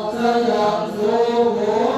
เ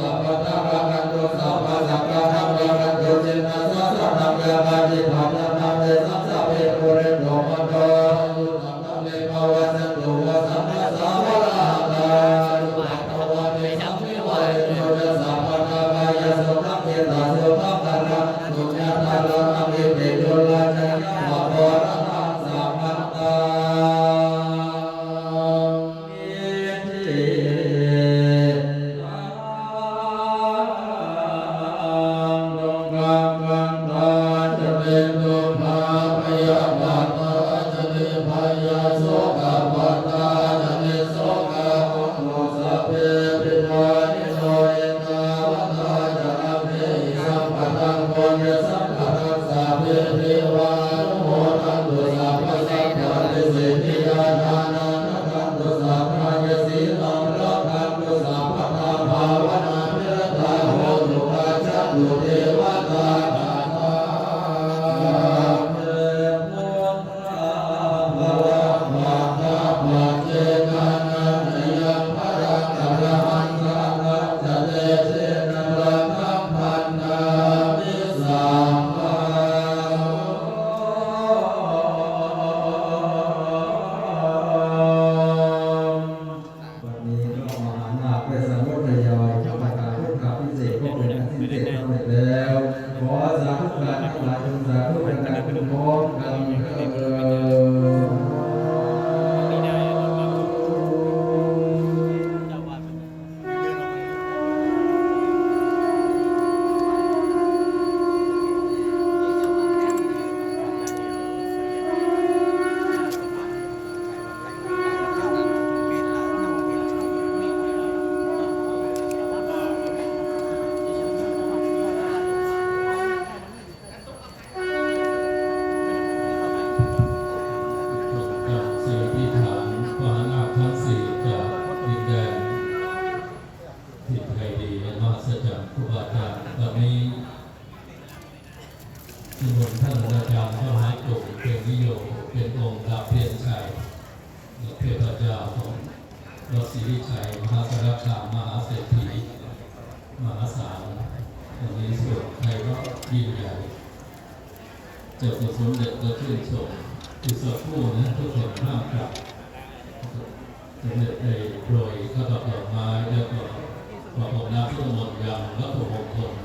สัพพะตารันโตสัพพะสัพพะ Amém. นิมนต์ท่านอาจารย์พระมหาจงเป็นวิโยเป็นองค์ดาเพียนชัยและเทพระเจ้าของรัศรีชัยมหาสารคามมหาเศรษฐีมหาสาลวันนี้สวดใทยว่ยิ่งใหญ่จะประสมเด็จจะชื่นชมอุตสาหผู้นะทุกคนห้ามกลับสมเด็จไปโปรยข้าวดอกไม้แล้วก็ประกอบน้ำพุทธมนต์ยังรัตถุมงคล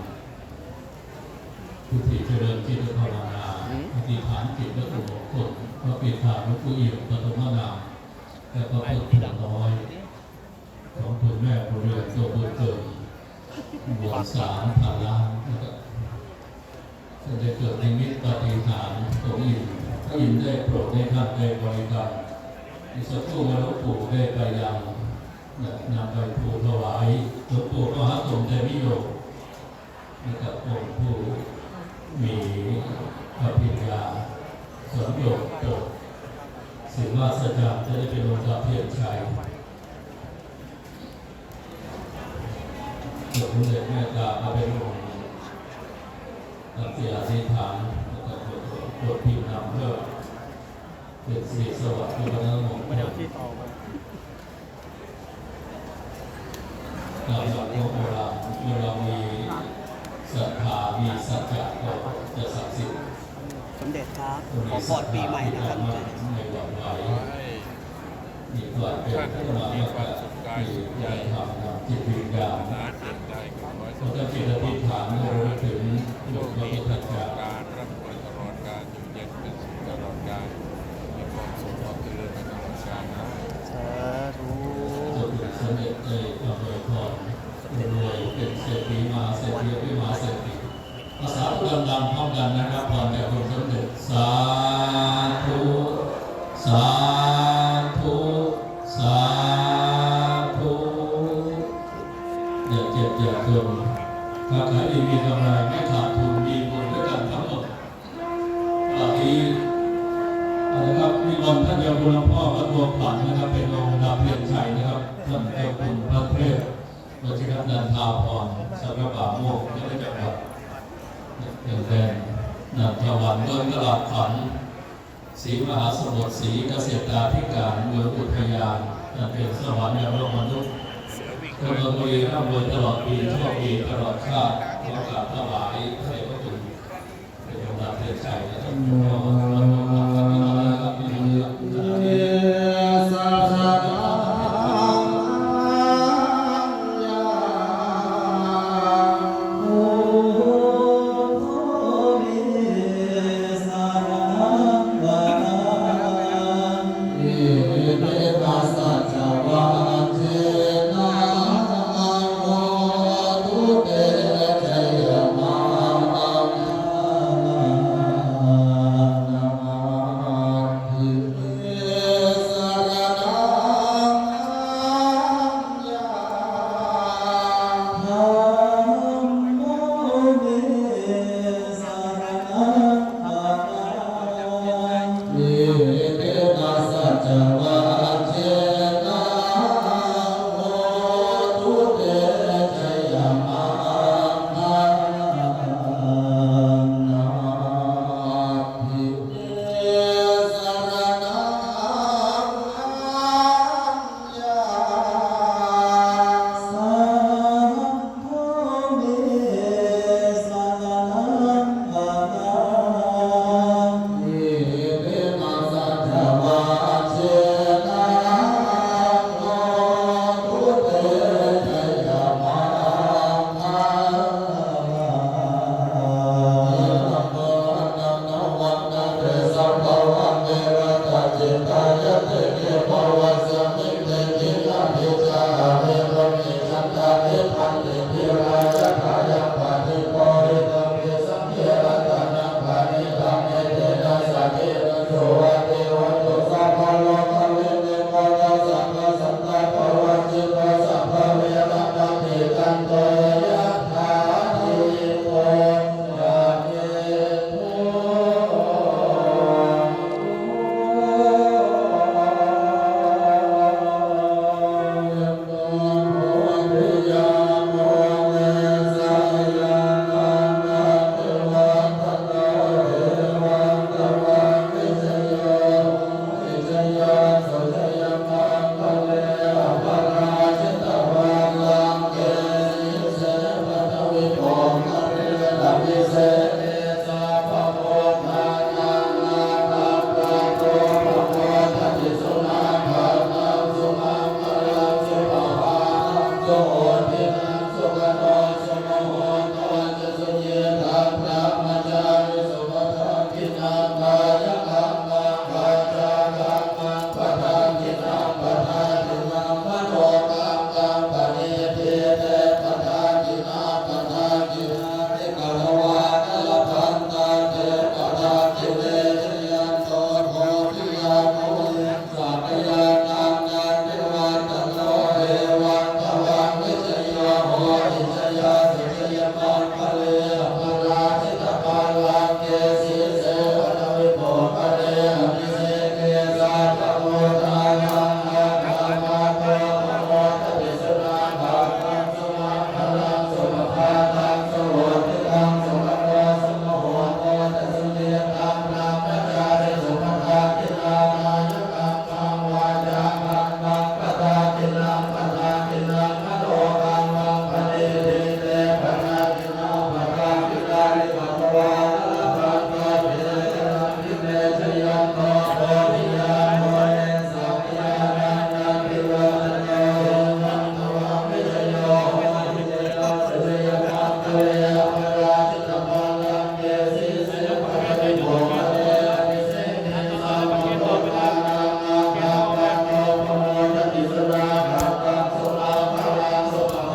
ผู้ที่เจริญจิตภาวนาอธิษฐานจิตวัตถุมงคลพระปิดทานหลวงปู่อิ่มปฐมนามและพระพุทธน้อย ของคุณแม่ผู้เรือนตัวบุญเกิดบวชสามพันล้านนะครับจะได้เกิดในมิตรปฏิฐานของอินพระอินได้โปรดได้ท่านได้บริการอีกสักครู่มาหลวงปู่ได้ไปยังนำไปผูถวายหลวงปู่ก็หาสมเด็จนิยมนะครับองค์ผู้ มีพระปิญญาสมโยชน์โปรดสิ่งว่าสจจะจะได้เป็นองค์การเพียรชัยเกิดขึ้นแม่ตาเอาเป็นองค์ตัดเสียสีฐานแล้วก็กดกดพิมพ์นำเพื่อเป็นสีสวัสดิ์ที่พระนามไม่ได้ที่ต่อมาการหลั ขอพรปีใหม่นะครับในวันไหวมีความเป็นขึ้นมาเมื่อมีญาณธรรมนำจิตวิญญาณร้านเองได้ขอให้เราจ นะครับมีวันท่านเดียวคุณหลวงพ่อพระตัวขวัญนะครับ เป็นรองดาเพียรชัยนะครับท่านเจ้าคุณพระเทพวชิรนันทาพรสัพพะป่าโมกที่ได้จังหวัดเป็นแดนนัทวันเมืองตลาดฝันศรีมหาสมุทรศรีเกษตราธิการเมืองอุทยานนั่นเป็นสวรรค์อย่างโลกมนุษย์คนเราบุรีร่ำรวยตลอดปีโชคดีตลอดชาติขอกราบถวายพระเดชพระคุณเป็นองค์ดาเพียรชัยนะครับขอพระคุณครับพี่